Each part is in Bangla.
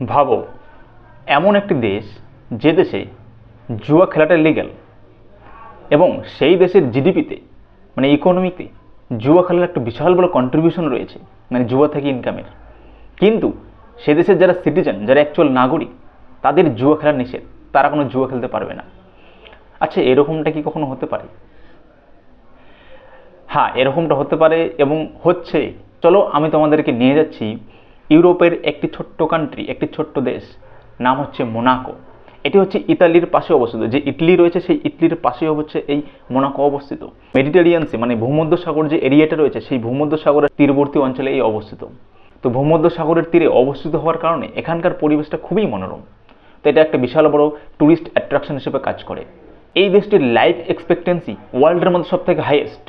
ভাবো, এমন একটি দেশ যে দেশে জুয়া খেলাটা লিগ্যাল এবং সেই দেশের জিডিপিতে মানে ইকোনমিতে জুয়া খেলার একটা বিশাল বড় কন্ট্রিবিউশন রয়েছে মানে জুয়া থেকে ইনকামের কিন্তু সে দেশের যারা সিটিজেন যারা অ্যাকচুয়াল নাগরিক, তাদের জুয়া খেলা নিষেধ, তারা কোনো জুয়া খেলতে পারবে না। আচ্ছা এরকমটা কি কখনো হতে পারে? হ্যাঁ এরকমটা হতে পারে এবং হচ্ছে। চলো, আমি তোমাদেরকে নিয়ে যাচ্ছি ইউরোপের একটি ছোট্ট কান্ট্রি একটি ছোট্ট দেশ, নাম হচ্ছে মোনাকো এটি হচ্ছে ইতালির পাশে অবস্থিত। যে ইটলি রয়েছে, সেই ইটলির পাশে হচ্ছে এই মোনাকো অবস্থিত। মেডিটেরিয়ান মানে ভূমধ্য সাগর যে এরিয়াটা রয়েছে, সেই ভূমধ্য সাগরের তীরবর্তী অঞ্চলে এই অবস্থিত। তো ভূমধ্য সাগরের তীরে অবস্থিত হওয়ার কারণে এখানকার পরিবেশটা খুবই মনোরম। তো এটা একটা বিশাল বড় ট্যুরিস্ট অ্যাট্রাকশন হিসেবে কাজ করে। এই দেশটির লাইফ এক্সপেক্টেন্সি ওয়ার্ল্ডের মধ্যে সব থেকে হাইয়েস্ট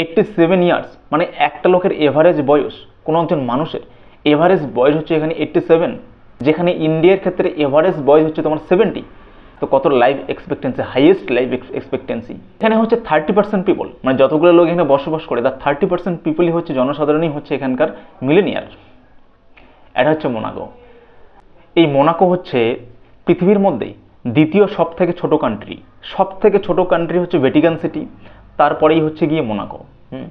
এইটটি সেভেন ইয়ার্স মানে একটা লোকের এভারেজ বয়স কোনো একজন মানুষের এভারেজ বয়স হচ্ছে এখানে এইটটি সেভেন যেখানে ইন্ডিয়ার ক্ষেত্রে এভারেজ বয়স হচ্ছে তোমার সেভেন্টি তো কত life expectancy highest life expectancy এখানে হচ্ছে থার্টি পার্সেন্ট পিপল মানে যতগুলো লোক এখানে বসবাস করে, তার থার্টি পার্সেন্ট পিপলই হচ্ছে জনসাধারণই হচ্ছে এখানকার মিলেনিয়ার এটা হচ্ছে মোনাকো এই মোনাকো হচ্ছে পৃথিবীর মধ্যেই দ্বিতীয় সব থেকে ছোট কান্ট্রি সব থেকে ছোট কান্ট্রি হচ্ছে ভ্যাটিকান সিটি তারপরেই হচ্ছে গিয়ে মোনাকো হুম।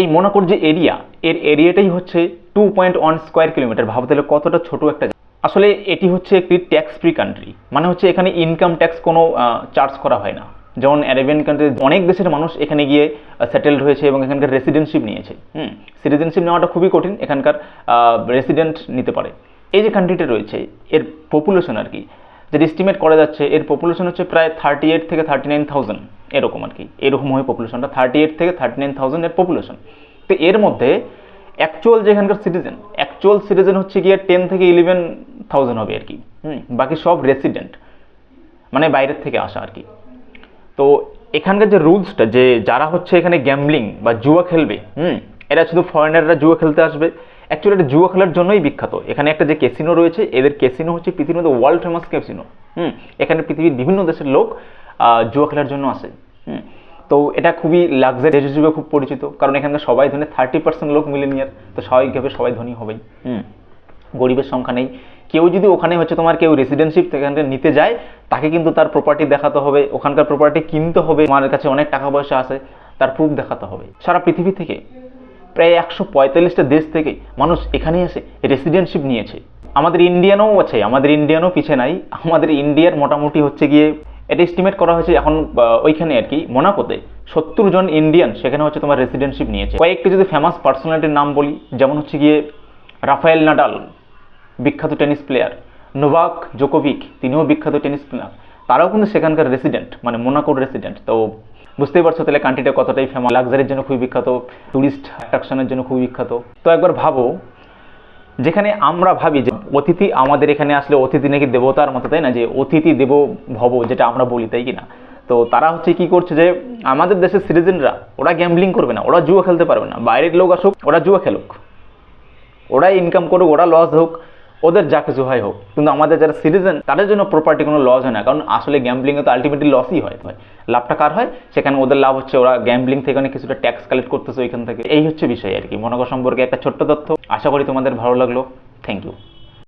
এই মোনাকোর যে এরিয়া এর এরিয়াটাই হচ্ছে two point one square kilometer ভাবতে হলে কতটা ছোট একটা আসলে এটি হচ্ছে একটি ট্যাক্স ফ্রি কান্ট্রি মানে হচ্ছে এখানে ইনকাম ট্যাক্স কোনো চার্জ করা হয় না। যেমন অ্যারেবিয়ান কান্ট্রি অনেক দেশের মানুষ এখানে গিয়ে সেটেলড হয়েছে এবং এখানকার রেসিডেন্টশিপ নিয়েছে। হুম সিটিজেনশিপ নেওয়াটা খুবই কঠিন, এখানকার রেসিডেন্ট নিতে পারে। এই যে কান্ট্রিটা রয়েছে, এর পপুলেশন আর কি, যেটা এস্টিমেট করা যাচ্ছে, এর পপুলেশন হচ্ছে প্রায় থার্টি এইট থেকে থার্টি নাইন থাউজেন্ড এরকম আর কি। এরকম হয় পপুলেশনটা থার্টি এইট থেকে থার্টি নাইন থাউজেন্ড এর পপুলেশন তো এর মধ্যে অ্যাকচুয়াল যেখানকার সিটিজেন অ্যাকচুয়াল সিটিজেন হচ্ছে গিয়ে টেন থেকে ইলেভেন থাউজেন্ড হবে আর কি। হুম, বাকি সব রেসিডেন্ট মানে বাইরের থেকে আসা আর কি। তো এখানকার যে রুলসটা যে যারা হচ্ছে এখানে গ্যামলিং বা জুয়া খেলবে, হুম, এরা শুধু ফরেনাররা জুয়া খেলতে আসবে। অ্যাকচুয়ালি এটা জুয়া খেলার জন্যই বিখ্যাত। এখানে একটা যে ক্যাসিনো রয়েছে, এদের ক্যাসিনো হচ্ছে পৃথিবীর মধ্যে ওয়ার্ল্ড ফেমাস ক্যাসিনো হুম, এখানে পৃথিবীর বিভিন্ন দেশের লোক জুয়া খেলার জন্য আসে। তো এটা খুবই লাক্সারি দেশ হিসেবে খুব পরিচিত। কারণ এখানকার সবাই ধনী থার্টি পার্সেন্ট লোক মিলেনিয়ার তো স্বাভাবিকভাবে সবাই ধনী হবেই। হুম। গরিবের সংখ্যা নেই। কেউ যদি ওখানে হচ্ছে তোমার কেউ রেসিডেন্সিপ থেকে নিতে যায় তাকে কিন্তু তার প্রপার্টি দেখাতে হবে ওখানকার প্রপার্টি কিনতে হবে। আমার কাছে অনেক টাকা পয়সা আছে তার প্রুফ দেখাতে হবে। সারা পৃথিবী থেকে প্রায় একশো পঁয়তাল্লিশটা দেশ থেকে মানুষ এখানে এসে রেসিডেন্টশিপ নিয়েছে। আমাদের ইন্ডিয়ানও আছে আমাদের ইন্ডিয়ানও পিছে নাই। আমাদের ইন্ডিয়ার মোটামুটি হচ্ছে গিয়ে এটা এস্টিমেট করা হয়েছে এখন ওইখানে আর কি, মোনাকোতে সত্তর জন ইন্ডিয়ান সেখানে হচ্ছে তোমার রেসিডেন্টশিপ নিয়েছে। কয়েকটি যদি ফেমাস পার্সোনালিটির নাম বলি, যেমন হচ্ছে গিয়ে রাফায়েল নাডাল, বিখ্যাত টেনিস প্লেয়ার নোভাক জোকোভিক, তিনিও বিখ্যাত টেনিস প্লেয়ার তারাও কিন্তু সেখানকার রেসিডেন্ট মানে মোনাকোর রেসিডেন্ট তো বুঝতেই পারছ তাহলে কান্ট্রিটা কতটাই ফেমাস লাক্সারির জন্য খুবই বিখ্যাত টুরিস্ট অ্যাট্রাকশনের জন্য খুবই বিখ্যাত। তো একবার ভাবো যেখানে আমরা ভাবি যে অতিথি আমাদের এখানে আসলে অতিথি নাকি দেবতার মতো, তাই না? যে অতিথি দেব ভব, যেটা আমরা বলি, তাই কিনা তো তারা হচ্ছে কি করছে যে, আমাদের দেশের সিটিজেনরা ওরা গ্যাম্বলিং করবে না, ওরা জুয়া খেলতে পারবে না। বাইরের লোক আসুক, ওরা জুয়া খেলুক। ওরাই ইনকাম করুক, ওরা লস হোক। ওদের যা কিছু হয় হোক। কিন্তু আমাদের যারা সিটিজেন তাদের জন্য প্রপার্টি কোনো লস হয় না। কারণ আসলে গ্যাম্বলিংয়ে তো আলটিমেটলি লসই হয়। লাভটা কার হয়? সেখানে ওদের লাভ হচ্ছে, ওরা গ্যাম্বলিং থেকে অনেক কিছুটা ট্যাক্স কালেক্ট করতেছে ওইখান থেকে। এই হচ্ছে বিষয় আর কি। মনোকর সম্পর্কে একটা ছোট্ট তথ্য। আশা করি তোমাদের ভালো লাগল। Thank you